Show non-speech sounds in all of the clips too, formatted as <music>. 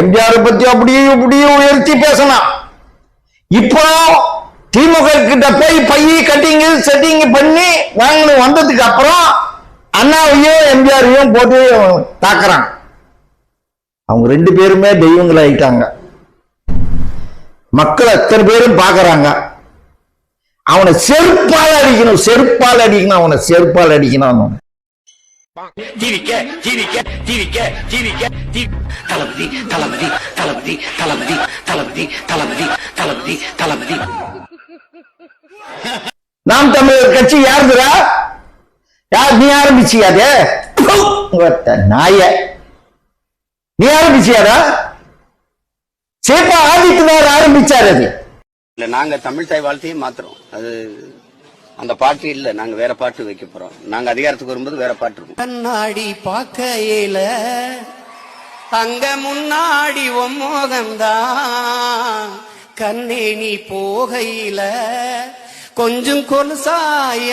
எம்ஜிஆரை பத்தி அப்படியே இப்படியே உயர்த்தி பேசலாம். இப்போ திமுக கிட்ட போய் பைய கட்டிங் செட்டிங் பண்ணி வாங்கணும் வந்ததுக்கு அப்புறம் அண்ணாவையும் எம்ஜிஆரையும் போட்டு தாக்குறான் அவங்க ரெண்டு பேருமே தெய்வங்கள் ஆயிட்டாங்க. மக்கள் அத்தனை பேரும் பாக்குறாங்க. அவனை செருப்பால் அடிக்கணும் செருப்பால் அடிக்கணும் அவனை செருப்பால் அடிக்கணும். அவனை. ஜீ தளபதி தளபதி தளபதி தளபதி தளபதி தளபதி தளபதி தளபதி. நாம் தமிழர் கட்சி யாருதுரா யார் நீ ஆரம்பிச்சியாதே நாய. நீ ஆரம்பிச்சியாரா சேப்பா ஆதித்யநாத் ஆரம்பிச்சாரு அது. இல்ல நாங்க தமிழ் தாய் வாழ்த்தையே மாத்துறோம். அது அந்த பாட்டு இல்ல நாங்க வேற பாட்டு வைக்க போறோம். நாங்க அதிகாரத்துக்கு வரும்போது வேற பாட்டு இருக்கும். கண்ணாடி பார்க்கையில அங்க முன்னாடி ஒம்மோகம்தான் கண்ணே நீ போகையில கொஞ்சம் கொலுசா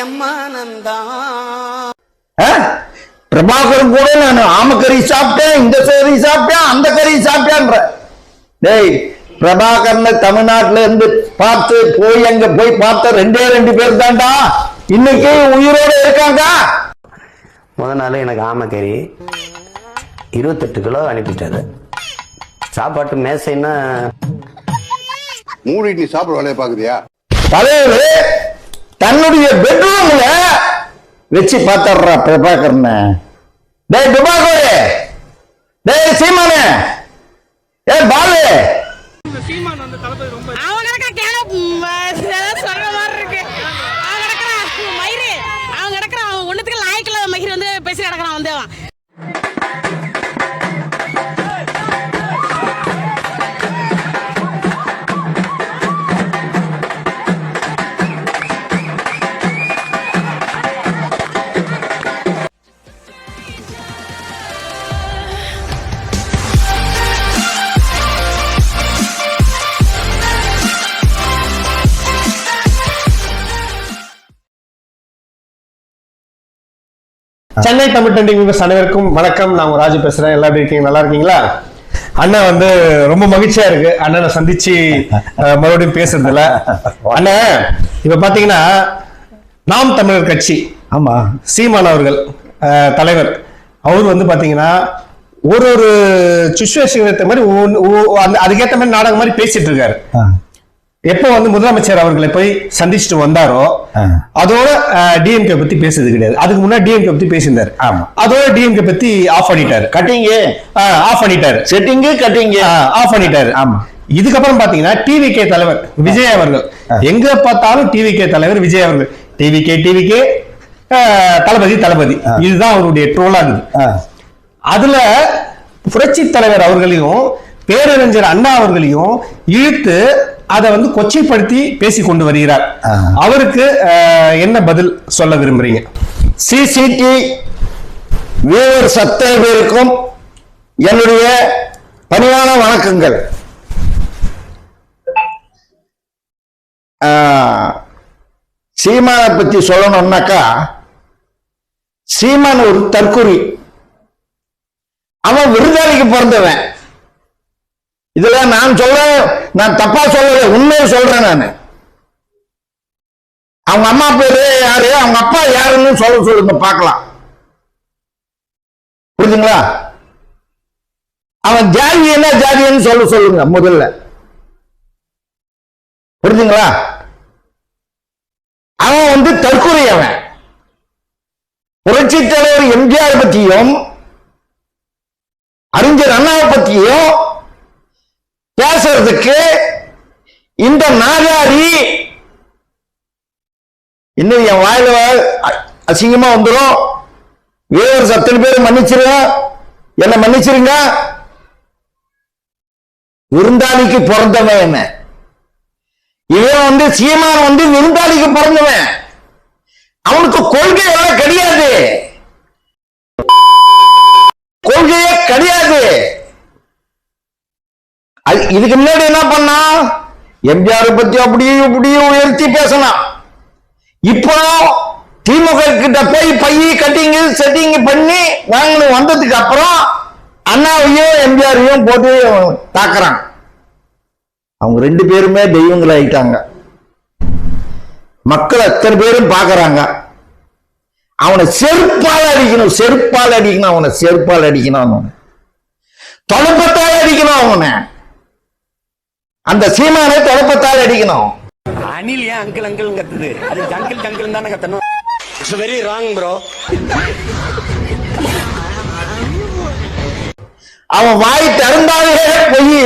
எம்மானந்தான் ஆ? பிரபாகரன் கூட நான் ஆமக்கறி சாப்பிட்டேன் இந்த சோரி சாப்பிட்டேன் அந்த கறி சாப்பிட்டேன்ற. டேய் பிரபாகரனை தமிழ்நாட்டுல இருந்து பார்த்து போய் அங்க போய் பார்த்த ரெண்டே ரெண்டு பேர் தான்டா இன்னைக்கு உயிரோட இருக்காங்க. முத நாள் எனக்கு ஆமைக்கறி இருபத்தெட்டு கிலோ அனுப்பிட்டாரு. சாப்பாட்டு மேசைன்னா மூடிட்டு நீ சாப்பிட வேலையை பாக்குறியா தலைவர் தன்னுடைய பெட்ரூம்ல வச்சு பார்த்தாடுறா பிரபாகரனை. டேய் பிரபாகரே. டேய் சீமானே. ஏ பாலு. அவன் கிடக்க கேன சென்னை தமிழ் ட்ரெண்டிங் வியூவர்ஸ் அனைவருக்கும் வணக்கம். நான் ராஜு பேசுறேன். எப்படி இருக்கீங்க? நல்லா இருக்கீங்களா? அண்ணன் வந்து ரொம்ப மகிழ்ச்சியா இருக்கு. அண்ணனை சந்திச்சு மறுபடியும் பேசுறதுல. அண்ணன் இப்ப பாத்தீங்கன்னா நாம் தமிழர் கட்சி ஆமா. சீமான் அவர்கள் தலைவர் அவர் வந்து பாத்தீங்கன்னா ஒரு ஒரு சுச்சுவேஷன் ஏற்ற மாதிரி அதுக்கேற்ற மாதிரி நாடகம் மாதிரி பேசிட்டு இருக்காரு. எப்போ வந்து முதலமைச்சர் அவர்களை போய் சந்திச்சுட்டு வந்தாரோ. அதோட டிஎம்கே பத்தி பேசுறது கிடையாது. அதுக்கு முன்னாடி டிஎம்கே பத்தி பேசியிருந்தாரு. ஆமா. அதோட டிஎம்கே பத்தி ஆஃப் பண்ணிட்டாரு. கட்டிங்கு ஆஃப் பண்ணிட்டாரு. செட்டிங்கு கட்டிங்கு ஆஃப் பண்ணிட்டாரு. ஆமா. இதுக்கப்புறம் பாத்தீங்கன்னா டிவிகே தலைவர் விஜய் அவர்கள். எங்க பார்த்தாலும் டிவிகே தலைவர் விஜய் அவர்கள். TVK TVK Thalapathy Thalapathy. இதுதான் அவருடைய ட்ரோலா இருக்குது அதுல புரட்சி தலைவர் அவர்களையும் பேரறிஞர் அண்ணா அவர்களையும் இழுத்து அதை வந்து கொச்சைப்படுத்தி பேசி கொண்டு வருகிறார். அவருக்கு என்ன பதில் சொல்ல விரும்புறீங்க? சிசிடி வியூவர்ஸ் அத்தனை பேருக்கும் என்னுடைய பணிவான வணக்கங்கள். சீமானை பத்தி சொல்லணும்னாக்கா சீமான் ஒரு தற்குறி அவன் விருதாளிக்கு பிறந்தவன். இதுல நான் சொல்ல நான் தப்பா சொல்லல உண்மையை சொல்றேன் நான். அவங்க அம்மா பேரு யாரு அவங்க அப்பா யாருன்னு சொல்ல சொல்லுங்க பார்க்கலாம். புரியுதுங்களா? அவன் ஜாதி என்ன ஜாதின்னு சொல்ல சொல்லுங்க முதல்ல. புரியுதுங்களா? அவன் வந்து தற்கொலை அவன் புரட்சி தலைவர் எம்ஜிஆர் பற்றியும் அறிஞர் அண்ணாவை பற்றியும் பேசுறதுக்கு இந்த நாகாரி இன்னும் என் வாயில அ- அசிங்கமா வந்துடும் வேறு அத்தனை பேர் மன்னிச்சிருங்க என்ன மன்னிச்சிருங்க. விருந்தாளிக்கு பிறந்தவன் என்ன? இவன் வந்து சீமான் வந்து விருந்தாளிக்கு பிறந்தவன். அவனுக்கு கொள்கை எல்லாம் கிடையாது. கொள்கையே கிடையாது. அது- இதுக்கு முன்னாடி என்ன பண்ணா? எம்ஜிஆர் பத்தி அப்படியே இப்படியே உயர்த்தி பேசலாம் இப்போ திமுக கிட்ட போய் பைய கட்டிங்கு செட்டிங் பண்ணி வாங்கணும். வந்ததுக்கு அப்புறம் அண்ணாவையும் எம்ஜிஆரையும் போட்டு தாக்குறாங்க. அவங்க ரெண்டு பேருமே தெய்வங்கள் ஆயிட்டாங்க. மக்கள் அத்தனை பேரும் பாக்குறாங்க. அவனை செருப்பால் அடிக்கணும் செருப்பால் அடிக்கணும் அவனை செருப்பால் அடிக்கணும் அவனை. தொலைப்பத்தால் அடிக்கணும் அவனை. அந்த சீமானை தொலைப்பத்தால் அடிக்கணும். அனில் ஏன் அங்கிள் அங்கிள் கத்துது? அது அங்கிள் அங்கிள் தானே கத்தணும். இட்ஸ் வெரி ராங் ப்ரோ அவன் வாய் திறந்தாலே பொய்.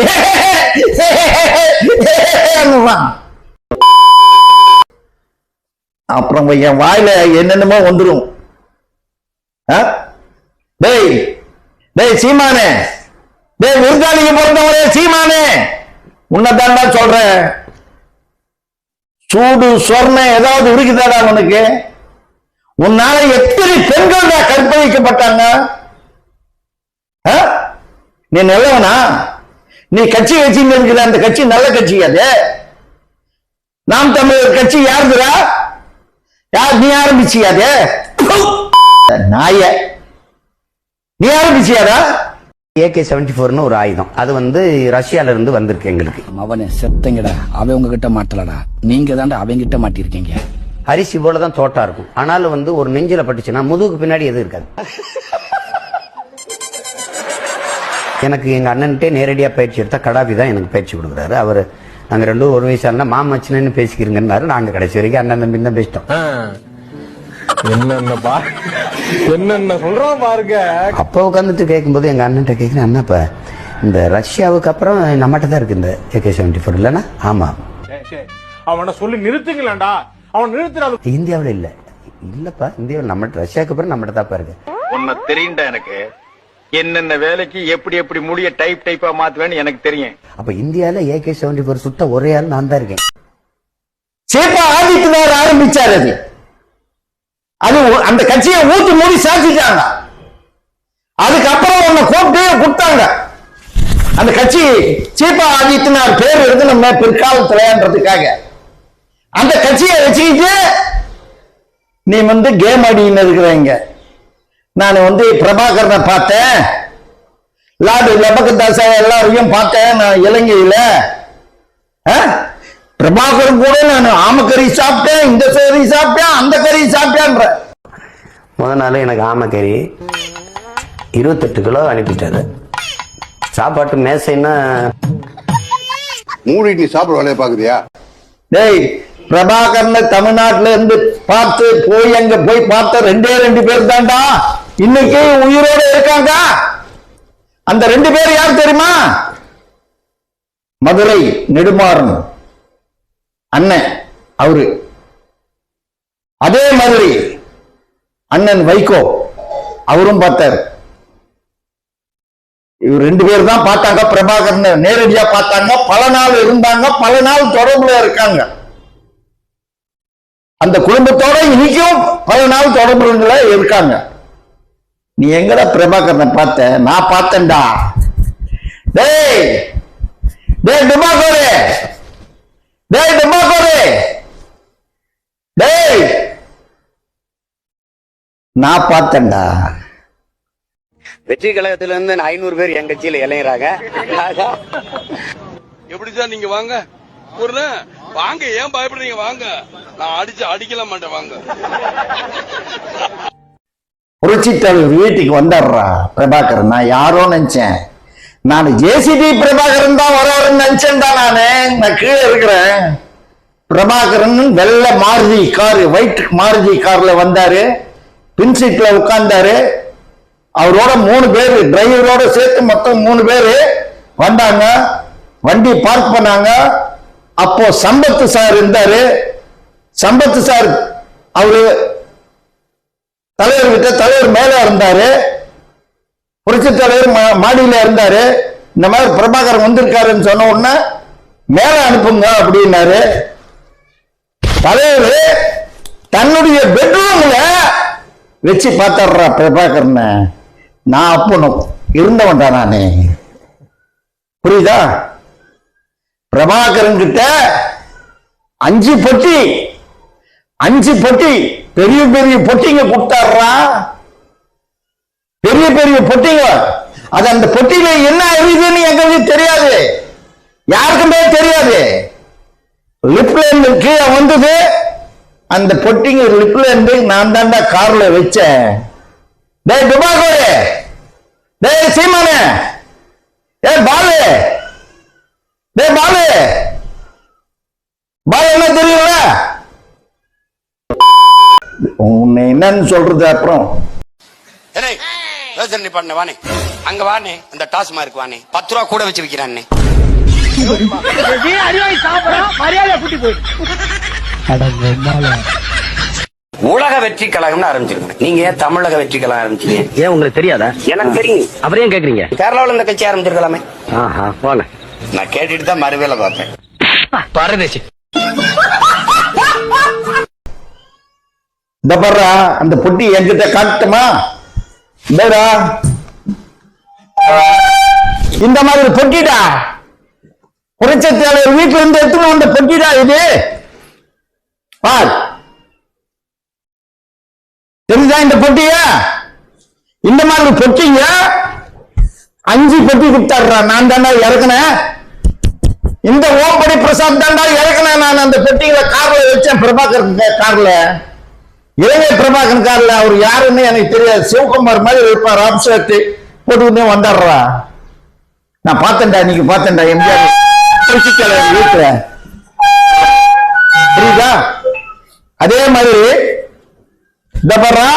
அப்புறம் என் வாயில என்னென்னமோ வந்துரும். ஆ? டேய் டேய் சீமானே. டேய் விருந்தாளிக்கு பிறந்தவரே சீமானே. உன்னதான்டா சொல்றேன் சூடு சொர்ணம் ஏதாவது இருக்குதாடா உனக்கு? உன்னால எத்தனை பெண்கள் தான் கற்பழிக்கப்பட்டாங்க? ஆ? நீ நல்லவனா? நீ கட்சி வச்சுன்னு இருக்கிற அந்த கட்சி நல்ல கட்சி அது. நாம் தமிழர் கட்சி யாருதுரா யார் நீ ஆரம்பிச்சியா அது? நாய. நீ ஆரம்பிச்சியாரா ஏகே செவன்டி ஃபோர்னு ஒரு ஆயுதம். அது வந்து ரஷ்யால இருந்து வந்திருக்கு எங்களுக்கு. அவனை செத்தங்கடா. அவன் உங்ககிட்ட மாட்டலடா. நீங்க தாண்டா அவங்கிட்ட மாட்டிருக்கீங்க அரிசி போல தான் தோட்டா இருக்கும். ஆனாலும் வந்து ஒரு நெஞ்சில பட்டுச்சுன்னா முதுகுக்கு பின்னாடி எதுவும் இருக்காது. எனக்கு எங்க அண்ணன்ட்டே நேரடியா பயிற்சி எடுத்தா கடாபி தான் எனக்கு பயிற்சி கொடுக்குறாரு. அவர் நாங்க ரெண்டும் ஒரு வயசானா மாமச்சினு பேசிக்கிறீங்கன்னாரு நாங்க கடைசி வரைக்கும் அண்ணன் தம்பி தான் பேசிட்டோம். என்னென்ன பா என்னென்ன சொல்றான் பாருங்க. அப்போ உட்காந்துட்டு கேட்கும்போது எங்க அண்ணன்ட்ட கேட்குறேன் அண்ணா இப்ப இந்த ரஷ்யாவுக்கு அப்புறம் நம்மகிட்ட தான் இருக்கு இந்த ஏகே செவன்டி ஃபோர் இல்லைன்னா ஆமா அவனை சொல்லி நிறுத்துங்களேன்டா. அவன் நிறுத்தினாலும் இந்தியாவில் இல்ல. இல்லப்பா இந்தியாவில் நம்மகிட்ட ரஷ்யாவுக்கு அப்புறம் நம்மகிட்ட தான்ப்பா இருக்கு. உன்னை தெரியும்டா எனக்கு. என்னென்ன வேலைக்கு எப்படி எப்படி முடிய டைப் டைப்பா மாத்துவேன்னு எனக்கு தெரியும். அப்ப இந்தியால ஏகே செவன்டி ஃபோர் சுட்ட ஒரே ஆள் நான் தான் இருக்கேன். சேப்பா ஆதித்யநாத் ஆரம்பிச்சாரு அது. அது அந்த கட்சியை ஊத்து மூடி சாச்சிட்டாங்க. அதுக்கப்புறம் உன்னை கூப்பிட்டு கொடுத்தாங்க. அந்த கட்சி சீப்பா ஆதித்யநாத் பேர் இருக்கு நம்ம பிற்காலத்துலன்றதுக்காக. அந்த கட்சியை வச்சுக்கிட்டு நீ வந்து கேம் ஆடின்னு இருக்கிறீங்க நான் வந்து பிரபாகரனை பார்த்தேன். லாடு லபகதாசா எல்லாரையும் பார்த்தேன். நான் இலங்கையில். ஆ? பிரபாகரன் கூட நான் ஆமக்கறி சாப்பிட்டேன் இந்த கறி சாப்பிட்டேன் அந்த கறி சாப்பிட்டேன்ற. முத நாள் எனக்கு ஆமைக்கறி இருபத்தெட்டு கிலோ அனுப்பிட்டாரு. சாப்பாட்டு மேசைன்னா மூடிட்டு நீ சாப்பிட வேலையை பாக்குறியா டேய் பிரபாகரனை தமிழ்நாட்டுல இருந்து பார்த்து போய் அங்க போய் பார்த்த ரெண்டே ரெண்டு பேர் தான்டா. இன்னைக்கு உயிரோட இருக்காங்க. அந்த ரெண்டு பேர் யார் தெரியுமா? மதுரை நெடுமாறன். அண்ணன் அவரு. அதே மாதிரி அண்ணன் வைகோ அவரும் பார்த்தாரு. இவர் ரெண்டு பேர் தான் பார்த்தாங்க. பிரபாகரன் நேரடியா பார்த்தாங்க. பல நாள் இருந்தாங்க. பல நாள் தொடர்புல இருக்காங்க. அந்த குடும்பத்தோட இன்னைக்கும் பல நாள் தொடர்புல இருக்காங்க. நீ எங்கடா பிரபாகரனை பார்த்த? நான் பார்த்தேன்டா. டேய் டேய் பிரபாகரே. டேய் டுபாக்கோரே டேய். நான் பார்த்தேன்டா. வெற்றி கழகத்துல இருந்து ஐநூறு பேர் என் கட்சியில இளைஞராங்க எப்படி சார் நீங்க வாங்க? ஒரு வாங்க ஏன் பயப்படுறீங்க? வாங்க. நான் அடிச்சு அடிக்கல மாட்டேன் வாங்க. புரட்சி தலைவர் வீட்டுக்கு வந்தாடுறா பிரபாகரன். நான் யாரோ நினைச்சேன்? நான் ஜேசிபி பிரபாகரன் தான் வராருன்னு நினைச்சேன்டா நானு. நான் கீழே இருக்கிறேன். பிரபாகரன் வெள்ளை மாருதி கார் ஒயிட் மாருதி கார்ல வந்தாரு. பின் சீட்ல உட்கார்ந்தாரு. அவரோட மூணு பேர் டிரைவரோட சேர்த்து மொத்தம் மூணு பேர் வந்தாங்க. வண்டி பார்க் பண்ணாங்க. அப்போ சம்பத்து சார் இருந்தாரு. சம்பத்து சார் அவரு தலைவர் கிட்ட தலைவர் மேல இருந்தாரு. புரட்சி தலைவர் மா- மாடியில இருந்தாரு. இந்த மாதிரி பிரபாகரன் வந்திருக்காருன்னு சொன்ன உடனே மேல அனுப்புங்க அப்படின்னாரு. தலைவர் தன்னுடைய பெட்ரூம்ல வச்சு பார்த்தாடுறா பிரபாகரனை. நான் அப்போ இருந்தவன்டா நானே. புரியுதா? பிரபாகரன் கிட்ட அஞ்சு பொட்டி அஞ்சு பொட்டி பெரிய பெரிய பொட்டிங்க கொடுத்தாடுறா பெரிய பெரிய பொட்டிங்க. அது அந்த பொட்டியில என்ன இருக்குதுன்னு எங்களுக்கு தெரியாது. யாருக்குமே தெரியாது. லிப்ல இருந்து கீழே வந்தது. அந்த பொட்டிங்க லிப்ல இருந்து நான் தாண்டா கார்ல வச்சேன். டேய் துபாகோடு டே சீமானே. ஏ பாலு. டேய் பாலு. பாலு என்ன தெரியல உன்னை என்னன்னு சொல்றது அப்புறம். யோசனை பண்ண வானே. அங்க வானே அந்த டாஸ்மார்க் வானே. பத்து ரூபா கூட வச்சு விக்கிறானே உலக வெற்றி கழகம்னு ஆரம்பிச்சிருக்கேன் நீங்க ஏன் தமிழக வெற்றி கழகம் ஆரம்பிச்சீங்க? ஏன் உங்களுக்கு தெரியாதா? எனக்கு தெரியும். அப்புறம் ஏன் கேக்குறீங்க? கேரளாவுல இந்த கட்சி ஆரம்பிச்சிருக்கலாமே. ஆஹா போங்க. நான் கேட்டுட்டு தான் மறுவேலை பார்த்தேன் பரதேசி. இந்த அந்த பொட்டி என்கிட்ட காட்டுமா? இந்த மாதிரி பொட்டிடா. புரட்சத்தாளர் வீட்டுல இருந்து எடுத்துன்னு வந்த பொட்டிடா இது. பார். தெரியுதா இந்த பொட்டியா? இந்த மாதிரி பொட்டிங்க அஞ்சு பொட்டி கொடுத்தாடுறா. நான் தாண்டா இறக்குனேன் இந்த ஓம்படி பிரசாத் தாண்டா இறக்குனேன் நான் அந்த பெட்டிகளை கார்ல வச்சேன். பிரபாகர் கார்ல. இளைய பிரபாகரன் காரில் அவர் யாருன்னு எனக்கு தெரியாது. சிவகுமார் மாதிரி இருப்பார் ராம்சேட்டு போட்டுக்கிட்டே வந்துடுறா நான் பார்த்தேன்டா இன்னைக்கு பார்த்தேன்டா எம்ஜிஆர். புரட்சித்தலைவர் வீட்டுல. புரியுதா? அதே மாதிரி இந்த பாருடா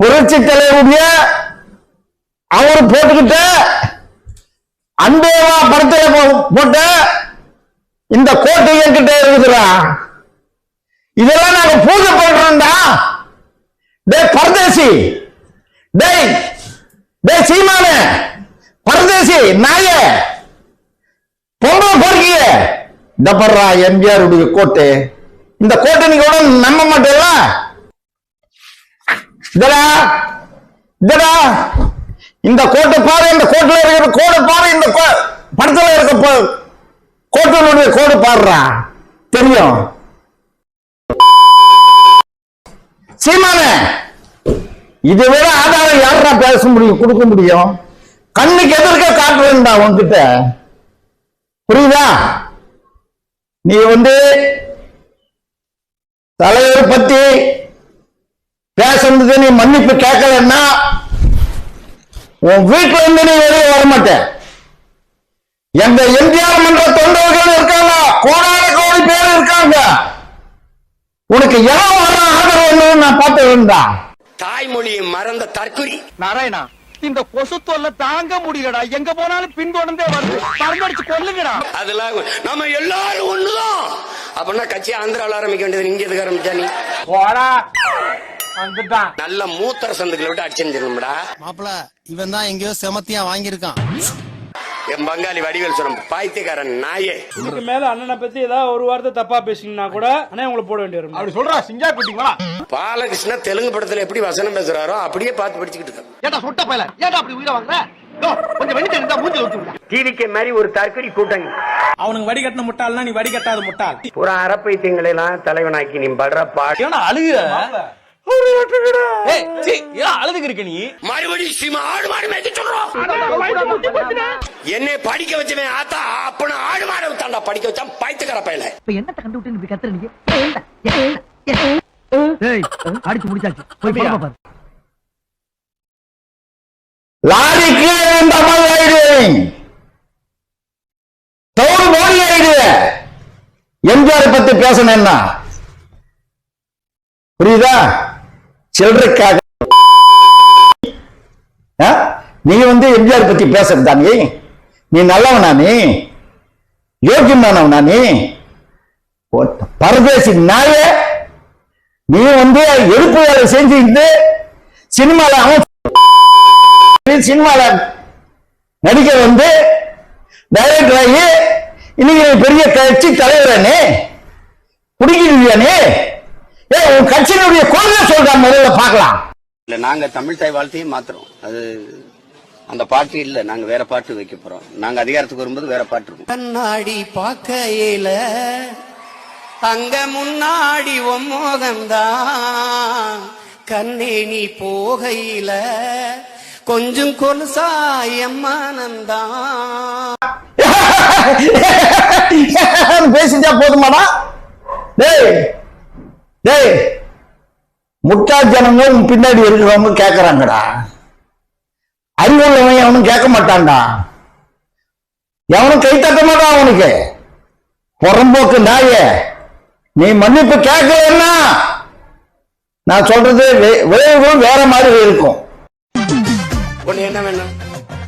புரட்சி தலைவருடைய அவர் போட்டுக்கிட்ட அன்பேவா படத்துல போ- போட்ட இந்த கோட்டை என்கிட்ட இருக்குதுடா. இதெல்லாம் நாங்க பூஜை பண்றோம்டா. டேய் பரதேசி. டேய் டே சீமான. பரதேசி நாய. பொம்பளை பொறுக்கிய. டபர்ரா எம்ஜிஆருடைய எம்ஜிஆர் உடைய கோட்டை. இந்த கோட்டை நீங்க கூட நம்ப மாட்டேல இதடா இதடா. இந்த கோட்டை பாரு இந்த கோட்டில் இருக்கிற கோடை பாரு இந்த கோ- படத்துல இருக்க போ- கோட்டினுடைய கோடு பாடுறா தெரியும். சீமானே இதை விட ஆதாரம் யாரா பேச முடியும் கொடுக்க முடியும்? கண்ணுக்கு எதிர்க்க காட்டுறேன்டா உன்கிட்ட. புரியுதா? நீ வந்து தலைவர் பத்தி பேசுறது நீ மன்னிப்பு கேட்கலன்னா உன் வீட்டுல இருந்து நீ வெளியே வர மாட்டேன் எங்க எம்ஜிஆர் மன்ற தொண்டர்கள் இருக்காங்க கோடான கோடி பேர் இருக்காங்க. உனக்கு எவன் வர ஆதரவு நான் பார்த்து இருந்தா தாய்மொழியை மறந்த தற்குறி நாராயணா இந்த கொசு தொல்லை தாங்க முடியலடா. எங்க போனாலும் பின்தொடர்ந்தே வருது. மருந்தடிச்சு கொல்லுங்கடா. அதெல்லாம் நம்ம எல்லாரும் ஒண்ணுதான். அப்படின்னா கட்சி ஆந்திராவில் ஆரம்பிக்க வேண்டியது இங்க எதுக்கு ஆரம்பிச்சா நீ? நல்ல மூத்தர சந்துக்களை விட்டு அடிச்சிருந்துருந்தா மாப்பிள இவன் தான் எங்கேயோ செமத்தியா வாங்கியிருக்கான். என் பங்காளி வடிவேல் சொன்ன பாய்த்தியக்காரன் நாயே. இதுக்கு மேல அண்ணனை பத்தி ஏதாவது ஒரு வார்த்தை தப்பா பேசிங்கன்னா கூட அண்ணே உங்களை போட வேண்டி வரும் அப்படி சொல்றா சிங்கா குட்டிங்களா பாலகிருஷ்ண தெலுங்கு படத்துல எப்படி வசனம் பேசுறாரோ அப்படியே பார்த்து படிச்சுக்கிட்டு இருக்கான். ஏடா சுட்ட பயல? ஏடா அப்படி உயிரை வாங்குற? கொஞ்சம் மூஞ்சி ஊத்து டிவிக்கே மாதிரி ஒரு தற்கொலை கூட்டணி. அவனுக்கு வடிகட்டின முட்டாள்னா நீ வடிகட்டாத முட்டாள். ஒரு அறப்பைத்தியங்களை எல்லாம் தலைவனாக்கி நீ படுற பாடு. அழுகுற? அழுதுக்கு இருக்க நீ? மறுபடியும் சீமா ஆடு மாடு மேய்க்க சொல்றோம் என்னை படிக்க வச்சவன் ஆத்தா அப்பன ஆடு மாடு விட்டான்டா படிக்க வச்சான் பைத்துக்கிற பையல. இப்ப என்னத்த கண்டு விட்டு இப்படி கத்துறீங்க அடிச்சு முடிச்சாச்சு. போய் படமா பாரு. லாரி கீழே விழுந்த மாதிரி ஆயிடுவேன் தோடு போடி ஆயிடுவேன் எம்ஜிஆர் பத்தி பேசணும்னா. புரியுதா? சில்லறைக்காக. ஆ? நீ வந்து எம்ஜிஆர் பத்தி பேசுறதா நீ? நீ நல்லவனா நீ? யோக்கியமானவனா நீ? பரதேசி நாய நீ வந்து எடுப்பு வேலை செஞ்சுக்கிட்டு சினிமால அவன் <laughs> சினிமால நடிக்க வந்து டைரக்டர் ஆகி இன்னைக்கு பெரிய கட்சி தலைவரானே பிடிக்கிறீங்களே ஏ உன் கட்சியினுடைய கொள்கை சொல்ற முதல்ல பார்க்கலாம். இல்ல நாங்க தமிழ் தாய் வாழ்த்தையும் மாத்துறோம். அது அந்த பாட்டு இல்ல நாங்க வேற பாட்டு வைக்க போறோம். நாங்க அதிகாரத்துக்கு வரும்போது வேற பாட்டு இருக்கும். கண்ணாடி பார்க்கையில அங்க முன்னாடி மோகம்தான். கண்ணே நீ போகையில கொஞ்சம் கொலுசா எம்மானந்தா <laughs> பேசிட்டா போதுமாடா. டேய் டேய் முட்டா ஜனங்க உன் பின்னாடி இருக்கிறவங்க கேட்கறாங்கடா அறிவுள்ளவன் எவனும் கேட்க மாட்டான்டா. எவனும் கை தட்ட மாட்டான் அவனுக்கு. புறம்போக்கு நாயே நீ மன்னிப்பு கேட்கலன்னா நான் சொல்றது விளைவுகளும் வேற மாதிரி இருக்கும். உன்னை என்ன வேணும்?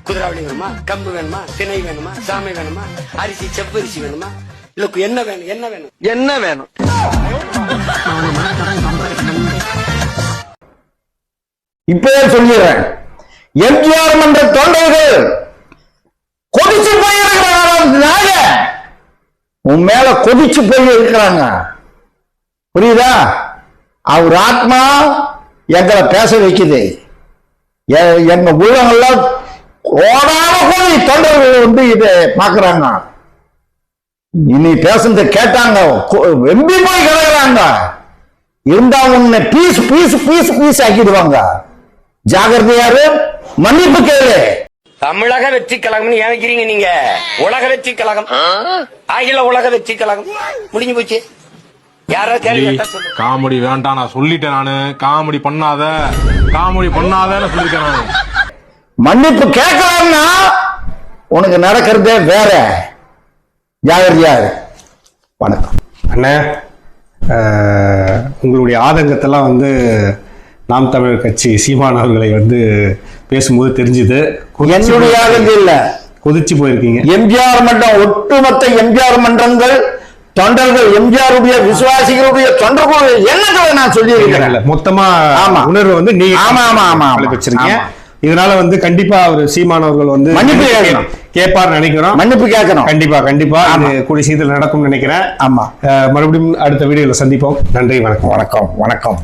குதிராவளி வேணுமா? கம்பு வேணுமா? திணை வேணுமா? சாமை வேணுமா? அரிசி செப்பரிசி வேணுமா? இல்ல என்ன வேணும்? என்ன வேணும்? என்ன வேணும்? இப்பவே சொல்லிடுறேன். எம்ஜிஆர் மன்ற தொண்டர்கள் கொதிச்சு போயிருக்கிறாங்க உன் மேல கொதிச்சு போய் இருக்கிறாங்க புரியுதா? அவர் ஆத்மா எங்களை பேச வைக்குது. எங்க உள்ளங்கள்லாம் கோடான போய் தொண்டர்கள் வந்து இதை பாக்குறாங்க இனி பேசுனத கேட்டாங்க. கொ- வெம்பி போய் கிடக்குறாங்க இருந்தா உன்னை பீஸ் பீஸ் பீஸ் பீஸ் ஆக்கிடுவாங்க. ஜாகிரதையாரு மன்னிப்பு கேளு. தமிழக வெற்றி கழகம்னு ஏன் வைக்கிறீங்க நீங்க? உலக வெற்றி கழகம். அகில உலக வெற்றி கழகம். முடிஞ்சு போச்சு. யாராவது கேள்வி காமெடி வேண்டாம் நான் சொல்லிட்டேன் நானு. காமெடி பண்ணாத. காமெடி பண்ணாதன்னு சொல்லிருக்கேன் நானு. மன்னிப்பு கேட்கலாம்னா உனக்கு நடக்கிறதே வேற. ஜாகிரதையாரு வணக்கம். அண்ணே உங்களுடைய ஆதங்கத்தெல்லாம் வந்து நாம் தமிழர் கட்சி சீமான் அவர்களை வந்து பேசும்போது தெரிஞ்சுது. என்னுடைய ஆளுங்க இல்ல. கொதிச்சு போயிருக்கீங்க. எம்ஜிஆர் மன்றம் ஒட்டுமொத்த எம்ஜிஆர் மன்றங்கள் தொண்டர்கள் எம்ஜிஆருடைய விசுவாசிகளுடைய தொண்டர்கள் என்னங்களை நான் சொல்லி இருக்கிறேன் மொத்தமா. உணர்வு வந்து நீங்க ஆமா, ஆமா, ஆமா, வச்சிருக்கீங்க. இதனால வந்து கண்டிப்பா அவர் சீமான் அவர்கள் வந்து மன்னிப்பு கேட்கணும். கேட்பார் நினைக்கிறோம். மன்னிப்பு கேட்கணும். கண்டிப்பா கண்டிப்பா. இது கூடிய சீக்கிரம் நடக்கும்னு நினைக்கிறேன். ஆமா. மறுபடியும் அடுத்த வீடியோல சந்திப்போம். நன்றி வணக்கம். வணக்கம் வணக்கம்.